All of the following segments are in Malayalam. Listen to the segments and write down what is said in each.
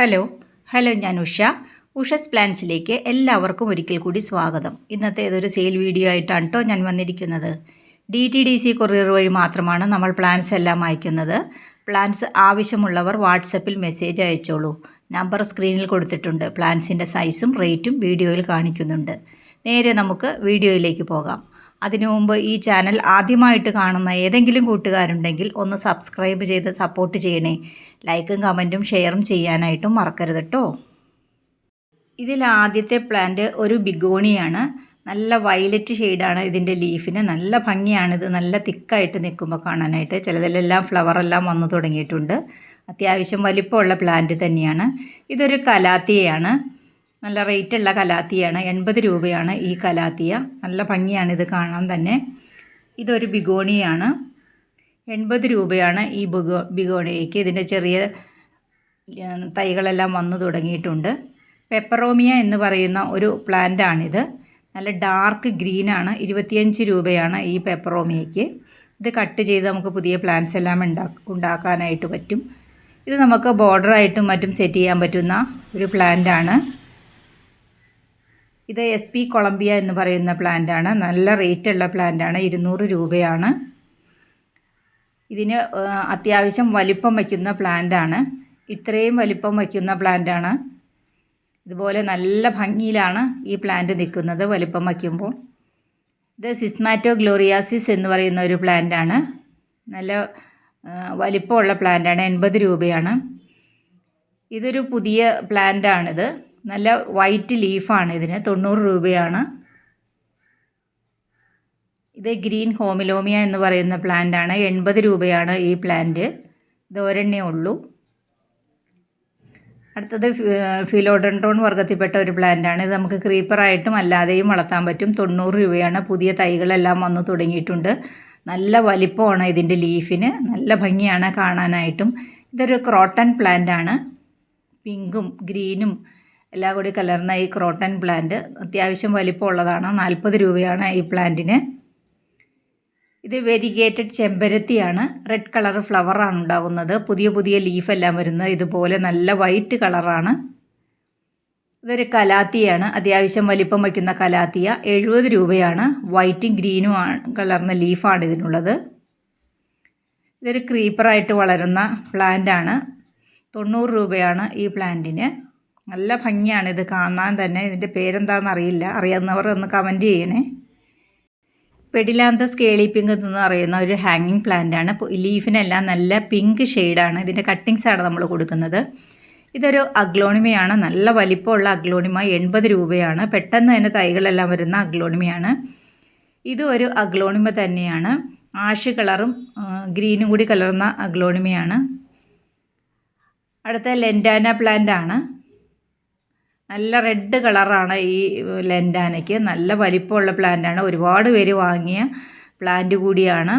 ഹലോ ഹലോ ഞാൻ ഉഷ. ഉഷസ് പ്ലാൻസിലേക്ക് എല്ലാവർക്കും ഒരിക്കൽ കൂടി സ്വാഗതം. ഇന്നത്തെ ഇതൊരു സെയിൽ വീഡിയോ ആയിട്ടാണ് കേട്ടോ ഞാൻ വന്നിരിക്കുന്നത്. D T D C courier വഴി മാത്രമാണ് നമ്മൾ പ്ലാൻസ് എല്ലാം അയക്കുന്നത്. പ്ലാൻസ് ആവശ്യമുള്ളവർ വാട്സപ്പിൽ മെസ്സേജ് അയച്ചോളൂ. നമ്പർ സ്ക്രീനിൽ കൊടുത്തിട്ടുണ്ട്. പ്ലാൻസിന്റെ സൈസും റേറ്റും വീഡിയോയിൽ കാണിക്കുന്നുണ്ട്. നേരെ നമുക്ക് വീഡിയോയിലേക്ക് പോകാം. അതിനു മുമ്പ് ഈ ചാനൽ ആദ്യമായിട്ട് കാണുന്ന ഏതെങ്കിലും കൂട്ടുകാരുണ്ടെങ്കിൽ ഒന്ന് സബ്സ്ക്രൈബ് ചെയ്ത് സപ്പോർട്ട് ചെയ്യണേ. ലൈക്കും കമന്റും ഷെയറും ചെയ്യാനായിട്ടും മറക്കരുത് കേട്ടോ ഇതിൽ ആദ്യത്തെ പ്ലാന്റ് ഒരു ബിഗോണിയാണ്. നല്ല വയലറ്റ് ഷെയ്ഡാണ് ഇതിന്റെ ലീഫിന് നല്ല ഭംഗിയാണിത് നല്ല തിക്കായിട്ട് നിൽക്കുമ്പോൾ കാണാനായിട്ട്. ചിലതിലെല്ലാം ഫ്ലവറെല്ലാം വന്നു തുടങ്ങിയിട്ടുണ്ട്. അത്യാവശ്യം വലിപ്പമുള്ള പ്ലാന്റ് തന്നെയാണ്. ഇതൊരു കലാത്തിയയാണ്. നല്ല റേറ്റുള്ള കലാത്തിയാണ്. എൺപത് രൂപയാണ് ഈ കലാത്തിയ. നല്ല ഭംഗിയാണ് ഇത് കാണാൻ തന്നെ. ഇതൊരു ബിഗോണിയാണ്. എൺപത് രൂപയാണ് ഈ ബിഗോ ബിഗോണിയയ്ക്ക് ഇതിന്റെ ചെറിയ തൈകളെല്ലാം വന്നു തുടങ്ങിയിട്ടുണ്ട്. പെപ്പറോമിയ എന്ന് പറയുന്ന ഒരു പ്ലാന്റാണിത്. നല്ല ഡാർക്ക് ഗ്രീനാണ്. ഇരുപത്തിയഞ്ച് രൂപയാണ് ഈ പെപ്പറോമിയയ്ക്ക്. ഇത് കട്ട് ചെയ്ത് നമുക്ക് പുതിയ പ്ലാന്റ്സ് എല്ലാം ഉണ്ടാ ഉണ്ടാക്കാനായിട്ട് പറ്റും. ഇത് നമുക്ക് ബോർഡറായിട്ടും മറ്റും സെറ്റ് ചെയ്യാൻ പറ്റുന്ന ഒരു പ്ലാന്റാണ്. ഇത് എസ് പി കൊളംബിയ എന്ന് പറയുന്ന പ്ലാന്റാണ് നല്ല റേറ്റുള്ള പ്ലാന്റാണ് ഇരുന്നൂറ് രൂപയാണ്. ഇതിന് അത്യാവശ്യം വലിപ്പം വയ്ക്കുന്ന പ്ലാന്റാണ് ഇത്രയും വലിപ്പം വയ്ക്കുന്ന പ്ലാന്റാണ് ഇതുപോലെ നല്ല ഭംഗിയിലാണ് ഈ പ്ലാന്റ് നിൽക്കുന്നത് വലിപ്പം വയ്ക്കുമ്പോൾ. ഇത് സിസ്മാറ്റോ ഗ്ലോറിയാസിസ് എന്ന് പറയുന്ന ഒരു പ്ലാന്റാണ് നല്ല വലിപ്പമുള്ള പ്ലാന്റാണ് എൺപത് രൂപയാണ്. ഇതൊരു പുതിയ പ്ലാന്റാണിത് നല്ല വൈറ്റ് ലീഫാണ് ഇതിന്. തൊണ്ണൂറ് രൂപയാണ്. ഇത് ഗ്രീൻ ഹോമിലോമിയ എന്ന് പറയുന്ന പ്ലാന്റ് ആണ്. എൺപത് രൂപയാണ് ഈ പ്ലാന്റ് ഇത് ഒരെണ്ണേ ഉള്ളൂ. അടുത്തത് ഫിലോഡൻട്രോൺ വർഗത്തിൽപ്പെട്ട ഒരു പ്ലാന്റാണ് ഇത് നമുക്ക് ക്രീപ്പറായിട്ടും അല്ലാതെയും വളർത്താൻ പറ്റും. തൊണ്ണൂറ് രൂപയാണ്. പുതിയ തൈകളെല്ലാം വന്ന് തുടങ്ങിയിട്ടുണ്ട്. നല്ല വലിപ്പമാണ് ഇതിന്റെ ലീഫിന് നല്ല ഭംഗിയാണ് കാണാനായിട്ടും. ഇതൊരു ക്രോട്ടൺ പ്ലാന്റ് ആണ്. പിങ്കും ഗ്രീനും എല്ലാം കൂടി കലർന്ന ഈ ക്രോട്ടൺ പ്ലാന്റ് അത്യാവശ്യം വലിപ്പമുള്ളതാണ്. നാൽപ്പത് രൂപയാണ് ഈ പ്ലാന്റിന്. ഇത് വെരിഗേറ്റഡ് ചെമ്പരത്തിയാണ്. റെഡ് കളർ ഫ്ലവറാണ് ഉണ്ടാകുന്നത്. പുതിയ പുതിയ ലീഫെല്ലാം വരുന്നത് ഇതുപോലെ നല്ല വൈറ്റ് കളറാണ്. ഇതൊരു കലാത്തിയാണ്. അത്യാവശ്യം വലിപ്പം വയ്ക്കുന്ന കലാത്തിയ. എഴുപത് രൂപയാണ്. വൈറ്റും ഗ്രീനും ആണ് കലർന്ന ലീഫാണ് ഇതിനുള്ളത്. ഇതൊരു ക്രീപ്പറായിട്ട് വളരുന്ന പ്ലാന്റാണ്. തൊണ്ണൂറ് രൂപയാണ് ഈ പ്ലാന്റിന്. നല്ല ഭംഗിയാണ് ഇത് കാണാൻ തന്നെ. ഇതിന്റെ പേരെന്താണെന്ന് അറിയില്ല. അറിയാവുന്നവർ ഒന്ന് കമന്റ് ചെയ്യണേ. പെഡിലാന്ത സ്കേളി പിങ്ക് എന്ന് പറയുന്ന ഒരു ഹാങ്ങിങ് പ്ലാന്റ് ആണ്. ലീഫിനെല്ലാം നല്ല പിങ്ക് ഷെയ്ഡാണ് ഇതിന്റെ കട്ടിങ്സ് ആണ് നമ്മൾ കൊടുക്കുന്നത്. ഇതൊരു അഗ്ലോണിമയാണ്. നല്ല വലിപ്പമുള്ള അഗ്ലോണിമ. എൺപത് രൂപയാണ്. പെട്ടെന്ന് തന്നെ തൈകളെല്ലാം വരുന്ന അഗ്ലോണിമയാണ്. ഇതും ഒരു അഗ്ലോണിമ തന്നെയാണ്. ആഷ് കളറും ഗ്രീനും കൂടി കലർന്ന അഗ്ലോണിമയാണ്. അടുത്ത ലെൻഡാന പ്ലാന്റ് ആണ്. നല്ല റെഡ് കളറാണ് ഈ ലെൻഡാനയ്ക്ക്. നല്ല വലിപ്പമുള്ള പ്ലാന്റാണ്. ഒരുപാട് പേര് വാങ്ങിയ പ്ലാന്റ് കൂടിയാണ്.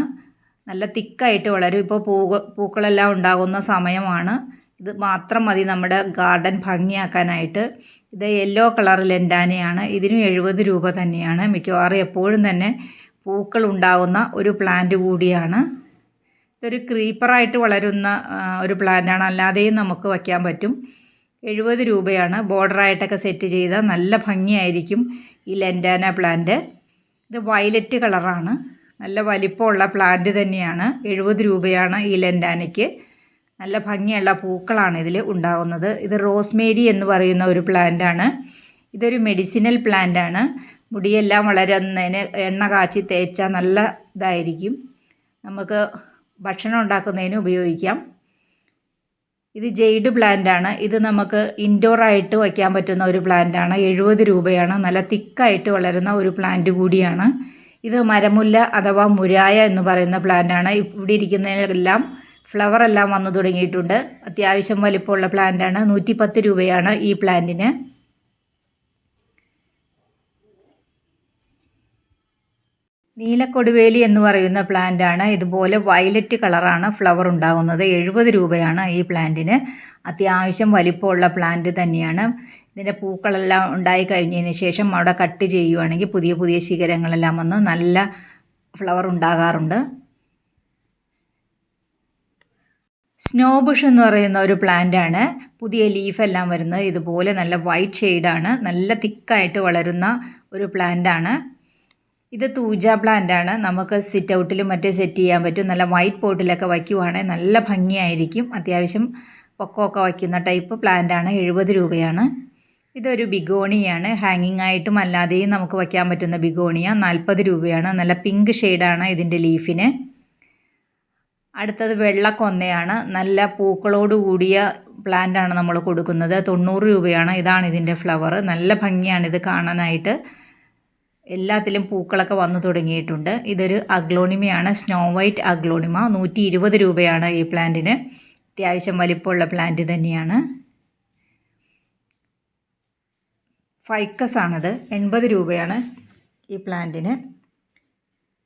നല്ല തിക്കായിട്ട് വളരും. ഇപ്പോൾ പൂ പൂക്കളെല്ലാം ഉണ്ടാകുന്ന സമയമാണ്. ഇത് മാത്രം മതി നമ്മുടെ ഗാർഡൻ ഭംഗിയാക്കാനായിട്ട്. ഇത് യെല്ലോ കളർ ലെൻഡാനയാണ്. ഇതിനും എഴുപത് രൂപ തന്നെയാണ്. മിക്കവാറും എപ്പോഴും തന്നെ പൂക്കൾ ഉണ്ടാകുന്ന ഒരു പ്ലാന്റ് കൂടിയാണ്. ഇതൊരു ക്രീപ്പറായിട്ട് വളരുന്ന ഒരു പ്ലാന്റാണ്. അല്ലാതെയും നമുക്ക് വയ്ക്കാൻ പറ്റും. എഴുപത് രൂപയാണ് ബോർഡറായിട്ടൊക്കെ സെറ്റ് ചെയ്ത നല്ല ഭംഗിയായിരിക്കും ഈ ലെൻഡാന പ്ലാന്റ്. ഇത് വയലറ്റ് കളറാണ്. നല്ല വലിപ്പമുള്ള പ്ലാന്റ് തന്നെയാണ്. എഴുപത് രൂപയാണ് ഈ ലെൻഡാനയ്ക്ക്. നല്ല ഭംഗിയുള്ള പൂക്കളാണ് ഇതിൽ ഉണ്ടാകുന്നത് ഇത് റോസ്മേരി എന്ന് പറയുന്ന ഒരു പ്ലാന്റാണ്. ഇതൊരു മെഡിസിനൽ പ്ലാന്റാണ്. മുടിയെല്ലാം വളരുന്നതിന് എണ്ണ കാച്ചി തേച്ചാൽ നല്ല ഇതായിരിക്കും. നമുക്ക് ഭക്ഷണം ഉണ്ടാക്കുന്നതിന് ഉപയോഗിക്കാം. ഇത് ജെയ്ഡ് പ്ലാന്റ് ആണ്. ഇത് നമുക്ക് ഇൻഡോർ ആയിട്ട് വയ്ക്കാൻ പറ്റുന്ന ഒരു പ്ലാന്റ് ആണ്. എഴുപത് രൂപയാണ്. നല്ല തിക്കായിട്ട് വളരുന്ന ഒരു പ്ലാന്റ് കൂടിയാണ്. ഇത് മരമുല്ല അഥവാ മുരായ എന്ന് പറയുന്ന പ്ലാന്റ് ആണ്. ഇവിടെ ഇരിക്കുന്നതിനെല്ലാം ഫ്ലവർ എല്ലാം വന്നു തുടങ്ങിയിട്ടുണ്ട്. അത്യാവശ്യം വലിപ്പമുള്ള പ്ലാന്റ് ആണ്. നൂറ്റിപ്പത്ത് രൂപയാണ് ഈ പ്ലാന്റിന് നീലക്കൊടുവേലി എന്ന് പറയുന്ന പ്ലാന്റ് ആണ്. ഇതുപോലെ വയലറ്റ് കളറാണ് ഫ്ലവർ ഉണ്ടാകുന്നത്. എഴുപത് രൂപയാണ് ഈ പ്ലാന്റിന് അത്യാവശ്യം വലിപ്പമുള്ള പ്ലാന്റ് തന്നെയാണ്. ഇതിന്റെ പൂക്കളെല്ലാം ഉണ്ടായി കഴിഞ്ഞതിന് ശേഷം അവിടെ കട്ട് ചെയ്യുവാണെങ്കിൽ പുതിയ പുതിയ ശിഖരങ്ങളെല്ലാം വന്ന് നല്ല ഫ്ലവർ ഉണ്ടാകാറുണ്ട്. സ്നോ ബുഷ് എന്ന് പറയുന്ന ഒരു പ്ലാന്റ് ആണ്. പുതിയ ലീഫെല്ലാം വരുന്നത്. ഇതുപോലെ നല്ല വൈറ്റ് ഷെയ്ഡാണ് നല്ല തിക്കായിട്ട് വളരുന്ന ഒരു പ്ലാന്റ് ആണ്. ഇത് തൂജ പ്ലാന്റ് ആണ്. നമുക്ക് സിറ്റ് ഔട്ടിലും മറ്റേ സെറ്റ് ചെയ്യാൻ പറ്റും. നല്ല വൈറ്റ് പോട്ടിലൊക്കെ വയ്ക്കുവാണെങ്കിൽ നല്ല ഭംഗിയായിരിക്കും. അത്യാവശ്യം പൊക്കമൊക്കെ വയ്ക്കുന്ന ടൈപ്പ് പ്ലാന്റ് ആണ്. എഴുപത് രൂപയാണ്. ഇതൊരു ബിഗോണിയാണ്. ഹാങ്ങിങ് ആയിട്ടും അല്ലാതെയും നമുക്ക് വയ്ക്കാൻ പറ്റുന്ന ബിഗോണിയ. നാൽപ്പത് രൂപയാണ്. നല്ല പിങ്ക് ഷെയ്ഡാണ് ഇതിന്റെ ലീഫിന് അടുത്തത് വെള്ളക്കൊന്നയാണ് നല്ല പൂക്കളോട് കൂടിയ പ്ലാന്റ് ആണ് നമ്മൾ കൊടുക്കുന്നത്. തൊണ്ണൂറ് രൂപയാണ്. ഇതാണ് ഇതിന്റെ ഫ്ലവർ നല്ല ഭംഗിയാണ് ഇത് കാണാനായിട്ട്. എല്ലാത്തിലും പൂക്കളൊക്കെ വന്നു തുടങ്ങിയിട്ടുണ്ട്. ഇതൊരു അഗ്ലോണിമയാണ്. Snow white aglaonema. നൂറ്റി ഇരുപത് രൂപയാണ് ഈ പ്ലാന്റിന്. അത്യാവശ്യം വലിപ്പമുള്ള പ്ലാന്റ് തന്നെയാണ്. ഫൈക്കസ് ആണത്. എൺപത് രൂപയാണ് ഈ പ്ലാന്റിന്.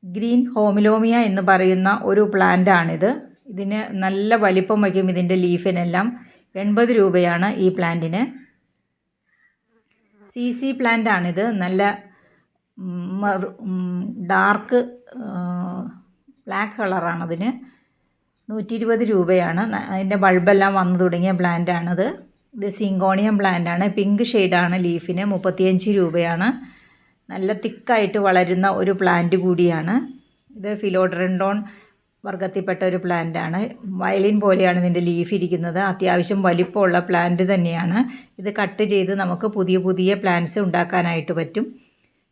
ഗ്രീൻ ഹോമിലോമിയ എന്ന് പറയുന്ന ഒരു പ്ലാന്റാണിത് ഇതിന് നല്ല വലിപ്പം വയ്ക്കും ഇതിന്റെ ലീഫിനെല്ലാം എൺപത് രൂപയാണ് ഈ പ്ലാന്റിന്. സി സി പ്ലാന്റ് ആണിത്. നല്ല ഡാർക്ക് ബ്ലാക്ക് കളറാണതിന്. നൂറ്റി ഇരുപത് രൂപയാണ് അതിന്റെ ബൾബെല്ലാം വന്നു തുടങ്ങിയ പ്ലാന്റാണത് ഇത് സിങ്കോണിയം പ്ലാന്റാണ് പിങ്ക് ഷെയ്ഡാണ് ലീഫിന്. മുപ്പത്തിയഞ്ച് രൂപയാണ്. നല്ല തിക്കായിട്ട് വളരുന്ന ഒരു പ്ലാന്റ് കൂടിയാണ്. ഇത് ഫിലോഡ്രൻഡോൺ വർഗത്തിൽപ്പെട്ട ഒരു പ്ലാന്റാണ്. വയലിൻ പോലെയാണ് ഇതിന്റെ ലീഫ് ഇരിക്കുന്നത്. അത്യാവശ്യം വലിപ്പമുള്ള പ്ലാന്റ് തന്നെയാണ്. ഇത് കട്ട് ചെയ്ത് നമുക്ക് പുതിയ പുതിയ പ്ലാന്റ്സ് ഉണ്ടാക്കാനായിട്ട് പറ്റും.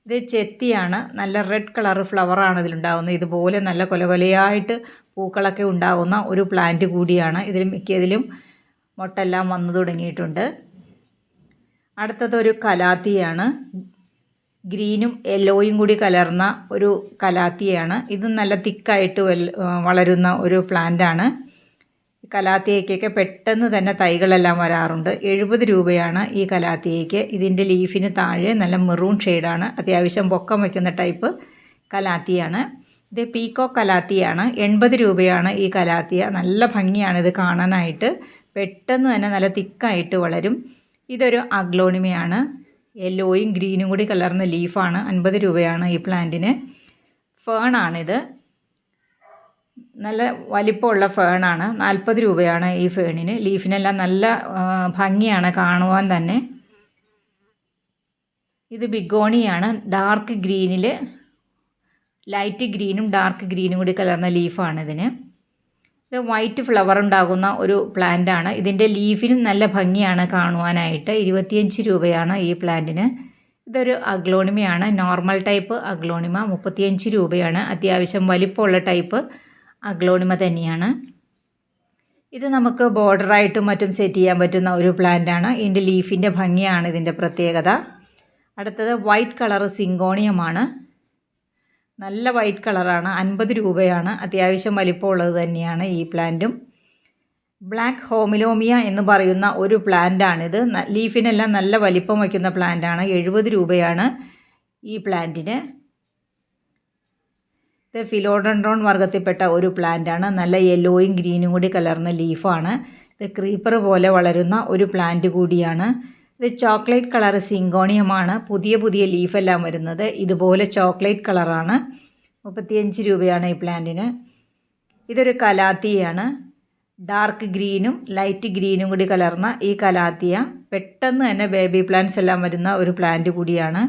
ഇത് ചെത്തിയാണ്. നല്ല റെഡ് കളർ ഫ്ലവറാണ് ഇതിലുണ്ടാകുന്നത് ഇതുപോലെ നല്ല കൊലകൊലയായിട്ട് പൂക്കളൊക്കെ ഉണ്ടാകുന്ന ഒരു പ്ലാന്റ് കൂടിയാണ്. ഇതിൽ മിക്കതിലും മുട്ടെല്ലാം വന്നു തുടങ്ങിയിട്ടുണ്ട്. അടുത്തത് ഒരു കലാത്തിയാണ്. ഗ്രീനും യെല്ലോയും കൂടി കലർന്ന ഒരു കലാത്തിയാണ്. ഇത് നല്ല തിക്കായിട്ട് വളരുന്ന ഒരു പ്ലാന്റാണ് കലാത്തിയയ്ക്കൊക്കെ പെട്ടെന്ന് തന്നെ തൈകളെല്ലാം വരാറുണ്ട്. എഴുപത് രൂപയാണ് ഈ കലാത്തിയയ്ക്ക്. ഇതിന്റെ ലീഫിന് താഴെ നല്ല മെറൂൺ ഷെയ്ഡാണ്. അത്യാവശ്യം പൊക്കം വയ്ക്കുന്ന ടൈപ്പ് കലാത്തിയാണ്. ഇത് പീക്കോ കലാത്തിയാണ്. എൺപത് രൂപയാണ് ഈ കലാത്തിയ. നല്ല ഭംഗിയാണ് ഇത് കാണാനായിട്ട്. പെട്ടെന്ന് തന്നെ നല്ല തിക്കായിട്ട് വളരും. ഇതൊരു അഗ്ലോണിമയാണ്. യെല്ലോയും ഗ്രീനും കൂടി കലർന്ന ലീഫാണ്. അൻപത് രൂപയാണ് ഈ പ്ലാന്റിന്. ഫേണാണിത് നല്ല വലിപ്പമുള്ള ഫേണാണ്. നാൽപ്പത് രൂപയാണ് ഈ ഫേണിന്. ലീഫിനെല്ലാം നല്ല ഭംഗിയാണ് കാണുവാൻ തന്നെ. ഇത് ബിഗോണിയാണ്. ഡാർക്ക് ഗ്രീനിൽ ലൈറ്റ് ഗ്രീനും ഡാർക്ക് ഗ്രീനും കൂടി കലർന്ന ലീഫാണ് ഇതിന്. ഇത് വൈറ്റ് ഫ്ലവർ ഉണ്ടാകുന്ന ഒരു പ്ലാന്റാണ്. ഇതിന്റെ ലീഫിനും നല്ല ഭംഗിയാണ് കാണുവാനായിട്ട്. ഇരുപത്തിയഞ്ച് രൂപയാണ് ഈ പ്ലാന്റിന്. ഇതൊരു അഗ്ലോണിമയാണ്. Normal type aglaonema. മുപ്പത്തിയഞ്ച് രൂപയാണ്. അത്യാവശ്യം വലിപ്പമുള്ള ടൈപ്പ്. അഗ്ലോണിമ തന്നെയാണ്. ഇത് നമുക്ക് ബോർഡറായിട്ടും മറ്റും സെറ്റ് ചെയ്യാൻ പറ്റുന്ന ഒരു പ്ലാന്റാണ്. ഇതിന്റെ ലീഫിന്റെ ഭംഗിയാണ് ഇതിന്റെ പ്രത്യേകത. അടുത്തത് വൈറ്റ് കളർ സിങ്കോണിയമാണ്. നല്ല വൈറ്റ് കളറാണ്. അൻപത് രൂപയാണ്. അത്യാവശ്യം വലിപ്പമുള്ളത് തന്നെയാണ് ഈ പ്ലാന്റും. ബ്ലാക്ക് ഹോമിലോമിയ എന്ന് പറയുന്ന ഒരു പ്ലാന്റാണിത്. ലീഫിനെല്ലാം നല്ല വലിപ്പം വയ്ക്കുന്ന പ്ലാന്റാണ്. എഴുപത് രൂപയാണ് ഈ പ്ലാന്റിന്. ഇത് ഫിലോഡൻഡ്രോൺ വർഗത്തിൽപ്പെട്ട ഒരു പ്ലാന്റാണ്. നല്ല യെല്ലോയും ഗ്രീനും കൂടി കലർന്ന ലീഫാണ് ഇത് ക്രീപ്പർ പോലെ വളരുന്ന ഒരു പ്ലാന്റ് കൂടിയാണ്. ഇത് ചോക്ലേറ്റ് കളർ സിങ്കോണിയമാണ് പുതിയ പുതിയ ലീഫെല്ലാം വരുന്നത്. ഇതുപോലെ ചോക്ലേറ്റ് കളറാണ് മുപ്പത്തിയഞ്ച് രൂപയാണ് ഈ പ്ലാന്റിന്. ഇതൊരു കലാത്തിയാണ്. ഡാർക്ക് ഗ്രീനും ലൈറ്റ് ഗ്രീനും കൂടി കലർന്ന ഈ കലാത്തിയ. പെട്ടെന്ന് തന്നെ ബേബി പ്ലാന്റ്സ് എല്ലാം വരുന്ന ഒരു പ്ലാന്റ് കൂടിയാണ്.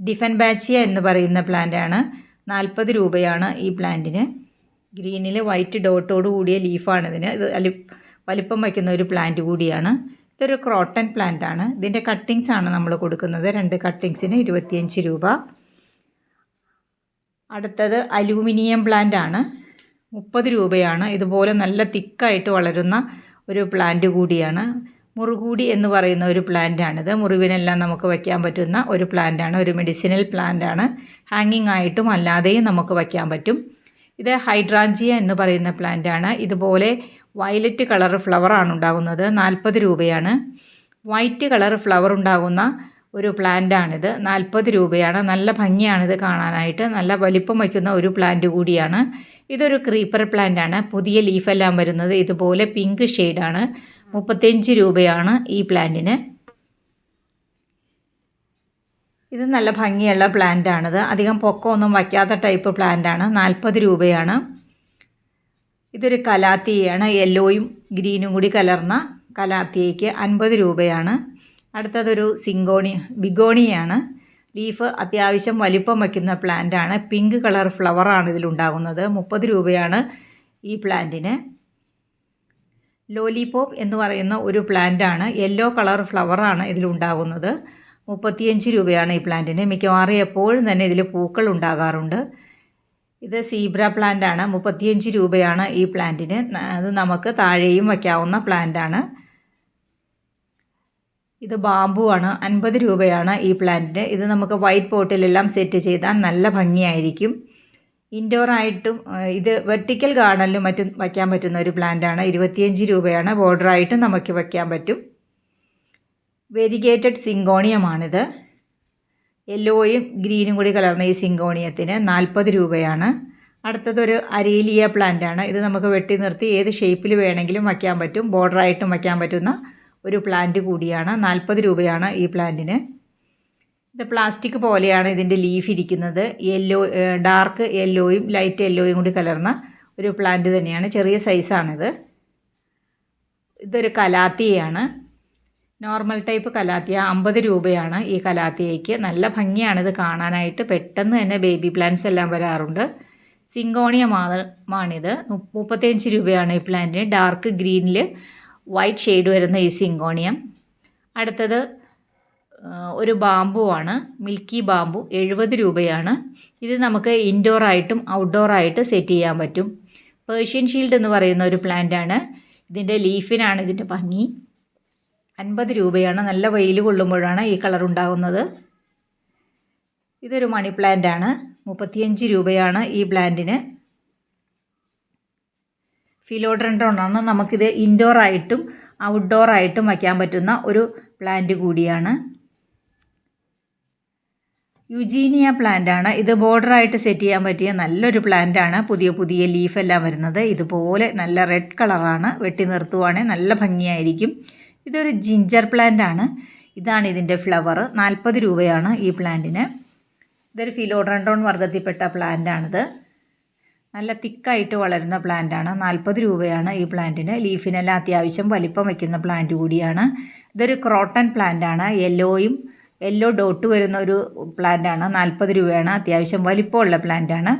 ഡിഫൻ ബാച്ചിയ എന്ന് പറയുന്ന പ്ലാന്റാണ് നാൽപ്പത് രൂപയാണ് ഈ പ്ലാന്റിന്. ഗ്രീനിൽ വൈറ്റ് ഡോട്ടോട് കൂടിയ ലീഫാണിതിന് ഇത് അലി വലിപ്പം വയ്ക്കുന്ന ഒരു പ്ലാന്റ് കൂടിയാണ്. ഇതൊരു ക്രോട്ടൺ പ്ലാന്റ് ആണ് ഇതിന്റെ കട്ടിങ്സ് ആണ് നമ്മൾ കൊടുക്കുന്നത്. രണ്ട് കട്ടിങ്സിന് ഇരുപത്തിയഞ്ച് രൂപ. അടുത്തത് അലൂമിനിയം പ്ലാന്റ് ആണ്. മുപ്പത് രൂപയാണ്. ഇതുപോലെ നല്ല തിക്കായിട്ട് വളരുന്ന ഒരു പ്ലാന്റ് കൂടിയാണ്. മുറുകൂടി എന്ന് പറയുന്ന ഒരു പ്ലാന്റാണിത് മുറിവിനെല്ലാം നമുക്ക് വയ്ക്കാൻ പറ്റുന്ന ഒരു പ്ലാന്റാണ് ഒരു മെഡിസിനൽ പ്ലാന്റാണ് ഹാങ്ങിങ് ആയിട്ടും അല്ലാതെയും നമുക്ക് വയ്ക്കാൻ പറ്റും. ഇത് ഹൈഡ്രാഞ്ചിയ എന്ന് പറയുന്ന പ്ലാന്റാണ് ഇതുപോലെ വയലറ്റ് കളർ ഫ്ലവറാണ് ഉണ്ടാകുന്നത്. നാൽപ്പത് രൂപയാണ്. വൈറ്റ് കളർ ഫ്ലവർ ഉണ്ടാകുന്ന ഒരു പ്ലാന്റാണിത് നാൽപ്പത് രൂപയാണ്. നല്ല ഭംഗിയാണിത് കാണാനായിട്ട്. നല്ല വലിപ്പം വയ്ക്കുന്ന ഒരു പ്ലാന്റ് കൂടിയാണ്. ഇതൊരു ക്രീപ്പർ പ്ലാന്റാണ് പുതിയ ലീഫെല്ലാം വരുന്നത്. ഇതുപോലെ പിങ്ക് ഷെയ്ഡാണ് മുപ്പത്തഞ്ച് രൂപയാണ് ഈ പ്ലാന്റിന്. ഇത് നല്ല ഭംഗിയുള്ള പ്ലാന്റാണിത്. അധികം പൊക്കമൊന്നും വയ്ക്കാത്ത ടൈപ്പ് പ്ലാന്റാണ്. നാൽപ്പത് രൂപയാണ്. ഇതൊരു കലാത്തിയാണ് യെല്ലോയും ഗ്രീനും കൂടി കലർന്ന കലാത്തിയയ്ക്ക് അൻപത് രൂപയാണ്. അടുത്തതൊരു സിങ്കോണി ബിഗോണിയാണ്. ലീഫ് അത്യാവശ്യം വലിപ്പം വയ്ക്കുന്ന പ്ലാന്റാണ്. പിങ്ക് കളർ ഫ്ലവറാണ് ഇതിലുണ്ടാകുന്നത്. മുപ്പത് രൂപയാണ് ഈ പ്ലാന്റിന്. ലോലിപോപ്പ് എന്ന് പറയുന്ന ഒരു പ്ലാന്റാണ് യെല്ലോ കളർ ഫ്ലവറാണ് ഇതിലുണ്ടാകുന്നത് മുപ്പത്തിയഞ്ച് രൂപയാണ് ഈ പ്ലാന്റിന് മിക്കവാറും എപ്പോഴും തന്നെ ഇതിൽ പൂക്കൾ ഉണ്ടാകാറുണ്ട്. ഇത് സീബ്ര പ്ലാന്റ് ആണ്. മുപ്പത്തിയഞ്ച് രൂപയാണ് ഈ പ്ലാന്റിന് അത് നമുക്ക് താഴെയും വയ്ക്കാവുന്ന പ്ലാന്റാണ് ഇത് ബാമ്പു ആണ്. അൻപത് രൂപയാണ് ഈ പ്ലാന്റിന് ഇത് നമുക്ക് വൈറ്റ് പോട്ടിലെല്ലാം സെറ്റ് ചെയ്താൽ നല്ല ഭംഗിയായിരിക്കും. ഇൻഡോർ ആയിട്ടും ഇത് വെർട്ടിക്കൽ ഗാർഡനിലും മറ്റും വയ്ക്കാൻ പറ്റുന്ന ഒരു പ്ലാന്റ് ആണ്. ഇരുപത്തിയഞ്ച് രൂപയാണ്. ബോർഡറായിട്ടും നമുക്ക് വയ്ക്കാൻ പറ്റും. വെരിഗേറ്റഡ് സിങ്കോണിയമാണിത്. യെല്ലോയും ഗ്രീനും കൂടി കലർന്ന ഈ സിങ്കോണിയത്തിന് നാൽപ്പത് രൂപയാണ്. അടുത്തതൊരു അരേലിയ പ്ലാന്റ് ആണ്. ഇത് നമുക്ക് വെട്ടി നിർത്തി ഏത് ഷേപ്പിൽ വേണമെങ്കിലും വയ്ക്കാൻ പറ്റും. ബോർഡറായിട്ടും വയ്ക്കാൻ പറ്റുന്ന ഒരു പ്ലാന്റ് കൂടിയാണ്. നാൽപ്പത് രൂപയാണ് ഈ പ്ലാന്റിന് ഇത് പ്ലാസ്റ്റിക് പോലെയാണ് ഇതിന്റെ ലീഫ് ഇരിക്കുന്നത്. യെല്ലോ ഡാർക്ക് യെല്ലോയും ലൈറ്റ് യെല്ലോയും കൂടി കലർന്ന ഒരു പ്ലാന്റ് തന്നെയാണ്. ചെറിയ സൈസാണിത് ഇതൊരു കലാത്തിയാണ് നോർമൽ ടൈപ്പ് കലാത്തിയ. അമ്പത് രൂപയാണ് ഈ കലാത്തിയയ്ക്ക്. നല്ല ഭംഗിയാണ് ഇത് കാണാനായിട്ട്. പെട്ടെന്ന് തന്നെ ബേബി പ്ലാന്റ്സ് എല്ലാം വരാറുണ്ട്. സിങ്കോണിയ മാത്രമാണിത് മുപ്പത്തിയഞ്ച് രൂപയാണ് ഈ പ്ലാന്റിന് ഡാർക്ക് ഗ്രീനിൽ വൈറ്റ് ഷെയ്ഡ് വരുന്ന ഈ സിങ്കോണിയം അടുത്തത് ഒരു ബാമ്പു ആണ് മിൽക്കി ബാമ്പു എഴുപത് രൂപയാണ്. ഇത് നമുക്ക് ഇൻഡോർ ആയിട്ടും ഔട്ട്ഡോർ ആയിട്ട് സെറ്റ് ചെയ്യാൻ പറ്റും. പേർഷ്യൻ ഷീൽഡ് എന്ന് പറയുന്ന ഒരു പ്ലാന്റ് ആണ്. ഇതിന്റെ ലീഫിനാണ് ഇതിന്റെ ഭംഗി. അൻപത് രൂപയാണ്. നല്ല വെയിൽ കൊള്ളുമ്പോഴാണ് ഈ കളർ ഉണ്ടാകുന്നത്. ഇതൊരു മണി പ്ലാന്റ് ആണ്. മുപ്പത്തിയഞ്ച് രൂപയാണ് ഈ പ്ലാന്റിന് ഫിലോഡ്രൻഡ്രോണാണ് നമുക്കിത് ഔട്ട്ഡോർ ആയിട്ടും വയ്ക്കാൻ പറ്റുന്ന ഒരു പ്ലാന്റ് കൂടിയാണ്. യുജീനിയ പ്ലാന്റ് ആണ്. ഇത് ബോർഡറായിട്ട് സെറ്റ് ചെയ്യാൻ പറ്റിയ നല്ലൊരു പ്ലാന്റ് ആണ്. പുതിയ പുതിയ ലീഫെല്ലാം വരുന്നത്. ഇതുപോലെ നല്ല റെഡ് കളറാണ് വെട്ടി നിർത്തുവാണെങ്കിൽ നല്ല ഭംഗിയായിരിക്കും. ഇതൊരു ജിഞ്ചർ പ്ലാന്റ് ആണ്. ഇതാണ് ഇതിന്റെ ഫ്ലവർ നാൽപ്പത് രൂപയാണ് ഈ പ്ലാന്റിന് ഇതൊരു ഫിലോഡ്രണ്ടോൺ വർഗത്തിൽപ്പെട്ട പ്ലാന്റ് ആണിത്. നല്ല തിക്കായിട്ട് വളരുന്ന പ്ലാന്റാണ് നാൽപ്പത് രൂപയാണ് ഈ പ്ലാന്റിന് ലീഫിനെല്ലാം അത്യാവശ്യം വലിപ്പം വയ്ക്കുന്ന പ്ലാന്റ് കൂടിയാണ്. ഇതൊരു ക്രോട്ടൺ പ്ലാന്റ് ആണ്. യെല്ലോയും യെല്ലോ ഡോട്ട് വരുന്ന ഒരു പ്ലാന്റ് ആണ്. നാൽപ്പത് രൂപയാണ്. അത്യാവശ്യം വലിപ്പമുള്ള പ്ലാന്റ് ആണ്.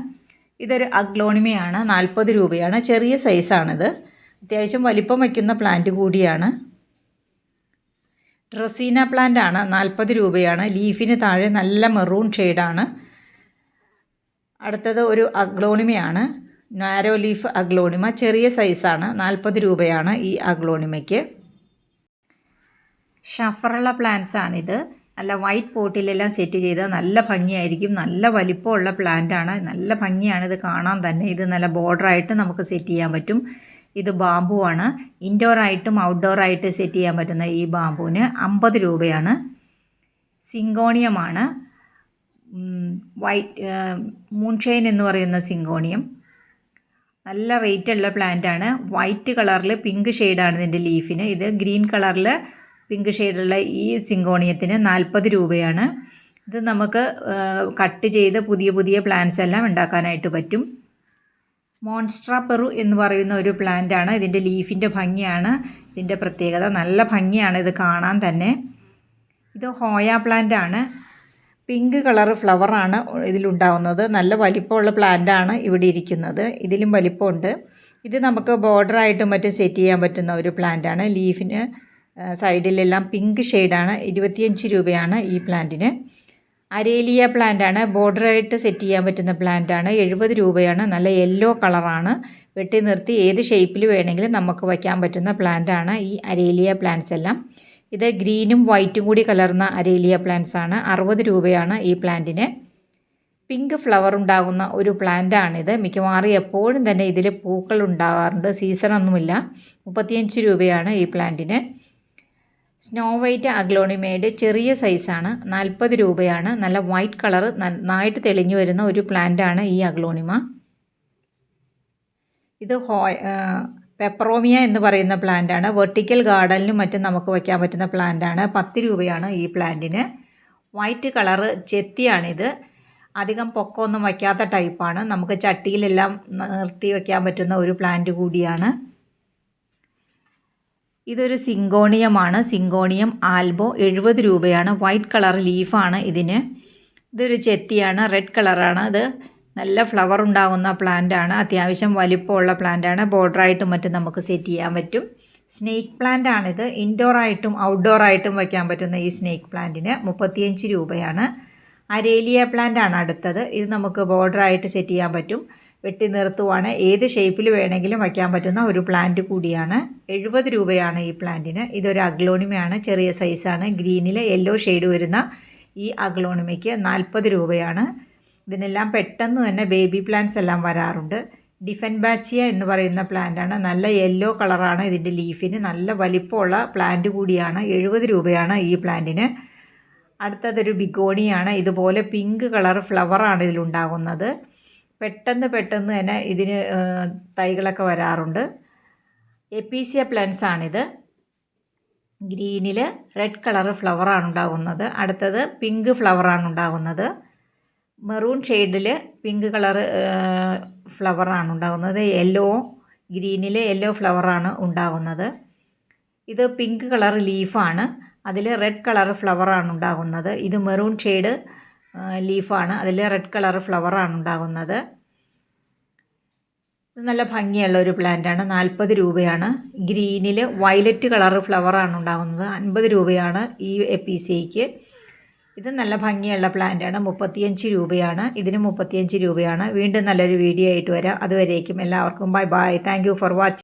ഇതൊരു അഗ്ലോണിമയാണ്. നാൽപ്പത് രൂപയാണ്. ചെറിയ സൈസാണിത് അത്യാവശ്യം വലിപ്പം വയ്ക്കുന്ന പ്ലാന്റ് കൂടിയാണ്. ഡ്രസീന പ്ലാന്റ് ആണ്. നാൽപ്പത് രൂപയാണ്. ലീഫിന് താഴെ നല്ല മെറൂൺ ഷെയ്ഡാണ് അടുത്തത് ഒരു അഗ്ലോണിമയാണ്. Narrow leaf aglaonema. ചെറിയ സൈസാണ് നാൽപ്പത് രൂപയാണ് ഈ അഗ്ലോണിമയ്ക്ക്. ഷഫറുള്ള പ്ലാന്റ്സ് ആണിത്. നല്ല വൈറ്റ് പോട്ടിലെല്ലാം സെറ്റ് ചെയ്താൽ നല്ല ഭംഗിയായിരിക്കും. നല്ല വലിപ്പമുള്ള പ്ലാന്റാണ് നല്ല ഭംഗിയാണ് ഇത് കാണാൻ തന്നെ. ഇത് നല്ല ബോർഡറായിട്ട് നമുക്ക് സെറ്റ് ചെയ്യാൻ പറ്റും. ഇത് ബാമ്പു ആണ്. ഔട്ട്ഡോർ ആയിട്ട് സെറ്റ് ചെയ്യാൻ പറ്റുന്ന ഈ ബാമ്പുവിന് അമ്പത് രൂപയാണ്. സിങ്കോണിയമാണ് വൈറ്റ് മൂൺഷൈൻ എന്ന് പറയുന്ന സിങ്കോണിയം നല്ല റേറ്റുള്ള പ്ലാന്റ് ആണ്. വൈറ്റ് കളറിൽ പിങ്ക് ഷെയ്ഡാണ് ഇതിന്റെ ലീഫിന് ഇത് ഗ്രീൻ കളറിൽ പിങ്ക് ഷെയ്ഡുള്ള ഈ സിങ്കോണിയത്തിന് നാൽപ്പത് രൂപയാണ്. ഇത് നമുക്ക് കട്ട് ചെയ്ത് പുതിയ പുതിയ പ്ലാന്റ്സ് എല്ലാം ഉണ്ടാക്കാനായിട്ട് പറ്റും. മോൺസ്ട്ര പെറു എന്ന് പറയുന്ന ഒരു പ്ലാന്റ് ആണ്. ഇതിന്റെ ലീഫിന്റെ ഭംഗിയാണ്. ഇതിന്റെ പ്രത്യേകത നല്ല ഭംഗിയാണ് ഇത് കാണാൻ തന്നെ. ഇത് ഹോയ പ്ലാന്റ് ആണ്. പിങ്ക് കളർ ഫ്ലവറാണ് ഇതിലുണ്ടാവുന്നത്. നല്ല വലിപ്പമുള്ള പ്ലാന്റാണ് ഇവിടെ ഇരിക്കുന്നത്. ഇതിലും വലിപ്പമുണ്ട്. ഇത് നമുക്ക് ബോർഡറായിട്ടും മറ്റും സെറ്റ് ചെയ്യാൻ പറ്റുന്ന ഒരു പ്ലാന്റാണ് ലീഫിന് സൈഡിലെല്ലാം പിങ്ക് ഷെയ്ഡാണ്. ഇരുപത്തിയഞ്ച് രൂപയാണ് ഈ പ്ലാന്റിന്. അരേലിയ പ്ലാന്റാണ്. ബോർഡറായിട്ട് സെറ്റ് ചെയ്യാൻ പറ്റുന്ന പ്ലാന്റാണ്. എഴുപത് രൂപയാണ്. നല്ല യെല്ലോ കളറാണ്. വെട്ടി നിർത്തി ഏത് ഷേപ്പിൽ വേണമെങ്കിലും നമുക്ക് വയ്ക്കാൻ പറ്റുന്ന പ്ലാന്റാണ് ഈ അരേലിയ പ്ലാന്റ്സ് എല്ലാം. ഇത് ഗ്രീനും വൈറ്റും കൂടി കലർന്ന അരേലിയ പ്ലാന്റ്സ് ആണ്. അറുപത് രൂപയാണ് ഈ പ്ലാന്റിന്. പിങ്ക് ഫ്ലവർ ഉണ്ടാകുന്ന ഒരു പ്ലാന്റാണിത്. മിക്കവാറും എപ്പോഴും തന്നെ ഇതിൽ പൂക്കൾ ഉണ്ടാകാറുണ്ട്. സീസണൊന്നുമില്ല. മുപ്പത്തിയഞ്ച് രൂപയാണ് ഈ പ്ലാന്റിന്. സ്നോ വൈറ്റ് അഗ്ലോണിമയുടെ ചെറിയ സൈസാണ് നാൽപ്പത് രൂപയാണ്. നല്ല വൈറ്റ് കളർ നന്നായിട്ട് തെളിഞ്ഞു വരുന്ന ഒരു പ്ലാന്റാണ് ഈ അഗ്ലോണിമ ഇത് ഹോ പെപ്പറോമിയ എന്ന് പറയുന്ന പ്ലാന്റാണ് വെർട്ടിക്കൽ ഗാർഡനിലും മറ്റും നമുക്ക് വയ്ക്കാൻ പറ്റുന്ന പ്ലാന്റാണ് പത്ത് രൂപയാണ് ഈ പ്ലാന്റിന് വൈറ്റ് കളറ് ചെത്തിയാണിത് അധികം പൊക്കമൊന്നും വയ്ക്കാത്ത ടൈപ്പാണ് നമുക്ക് ചട്ടിയിലെല്ലാം നിർത്തി വയ്ക്കാൻ പറ്റുന്ന ഒരു പ്ലാന്റ് കൂടിയാണ്. ഇതൊരു സിങ്കോണിയമാണ്. സിങ്കോണിയം ആൽബോ എഴുപത് രൂപയാണ്. വൈറ്റ് കളർ ലീഫാണ് ഇതിന്. ഇതൊരു ചെത്തിയാണ്. റെഡ് കളറാണ്. ഇത് നല്ല ഫ്ലവർ ഉണ്ടാകുന്ന പ്ലാന്റ് ആണ് അത്യാവശ്യം വലിപ്പമുള്ള പ്ലാന്റ് ആണ് ബോർഡറായിട്ടും മറ്റും നമുക്ക് സെറ്റ് ചെയ്യാൻ പറ്റും. സ്നേക്ക് പ്ലാന്റ് ആണിത്. ഔട്ട്ഡോർ ആയിട്ടും വയ്ക്കാൻ പറ്റുന്ന ഈ സ്നേക്ക് പ്ലാന്റിന് മുപ്പത്തിയഞ്ച് രൂപയാണ്. അരേലിയ പ്ലാന്റ് ആണ് അടുത്തത്. ഇത് നമുക്ക് ബോർഡറായിട്ട് സെറ്റ് ചെയ്യാൻ പറ്റും. വെട്ടി നിർത്തുവാണ്. ഏത് ഷേപ്പിൽ വേണമെങ്കിലും വയ്ക്കാൻ പറ്റുന്ന ഒരു പ്ലാന്റ് കൂടിയാണ്. എഴുപത് രൂപയാണ് ഈ പ്ലാന്റിന് ഇതൊരു അഗ്ലോണിമയാണ്. ചെറിയ സൈസാണ് ഗ്രീനിൽ യെല്ലോ ഷെയ്ഡ് വരുന്ന ഈ അഗ്ലോണിമയ്ക്ക് നാൽപ്പത് രൂപയാണ്. ഇതിനെല്ലാം പെട്ടെന്ന് തന്നെ ബേബി പ്ലാന്റ്സ് എല്ലാം വരാറുണ്ട്. ഡിഫൻ ബാച്ചിയ എന്ന് പറയുന്ന പ്ലാന്റാണ് നല്ല യെല്ലോ കളറാണ് ഇതിന്റെ ലീഫിന് നല്ല വലിപ്പമുള്ള പ്ലാന്റ് കൂടിയാണ്. എഴുപത് രൂപയാണ് ഈ പ്ലാന്റിന് അടുത്തതൊരു ബിഗോണിയാണ്. ഇതുപോലെ പിങ്ക് കളർ ഫ്ലവറാണ് ഇതിലുണ്ടാകുന്നത്. പെട്ടെന്ന് പെട്ടെന്ന് തന്നെ ഇതിന് തൈകളൊക്കെ വരാറുണ്ട്. എപ്പീസിയ പ്ലാന്റ്സ് ആണിത്. ഗ്രീനിൽ റെഡ് കളർ ഫ്ലവറാണ് ഉണ്ടാകുന്നത്. അടുത്തത് പിങ്ക് ഫ്ലവറാണ് ഉണ്ടാകുന്നത്. മെറൂൺ ഷെയ്ഡിൽ പിങ്ക് കളർ ഫ്ലവറാണ് ഉണ്ടാകുന്നത്. യെല്ലോ ഗ്രീനിൽ യെല്ലോ ഫ്ലവറാണ് ഉണ്ടാകുന്നത്. ഇത് പിങ്ക് കളർ ലീഫാണ്. അതിൽ റെഡ് കളർ ഫ്ലവറാണ് ഉണ്ടാകുന്നത്. ഇത് മെറൂൺ ഷെയ്ഡ് ലീഫാണ്. അതിൽ റെഡ് കളർ ഫ്ലവറാണ് ഉണ്ടാകുന്നത്. നല്ല ഭംഗിയുള്ള ഒരു പ്ലാന്റാണ് നാൽപ്പത് രൂപയാണ്. ഗ്രീനിൽ വയലറ്റ് കളർ ഫ്ലവറാണ് ഉണ്ടാകുന്നത്. അൻപത് രൂപയാണ് ഈ എപ്പിസിക്ക് ഇത് നല്ല ഭംഗിയുള്ള പ്ലാന്റാണ് മുപ്പത്തിയഞ്ച് രൂപയാണ്. ഇതിന് മുപ്പത്തിയഞ്ച് രൂപയാണ്. വീണ്ടും നല്ലൊരു വീഡിയോ ആയിട്ട് വരാം. അതുവരേക്കും എല്ലാവർക്കും. Bye bye thank for watching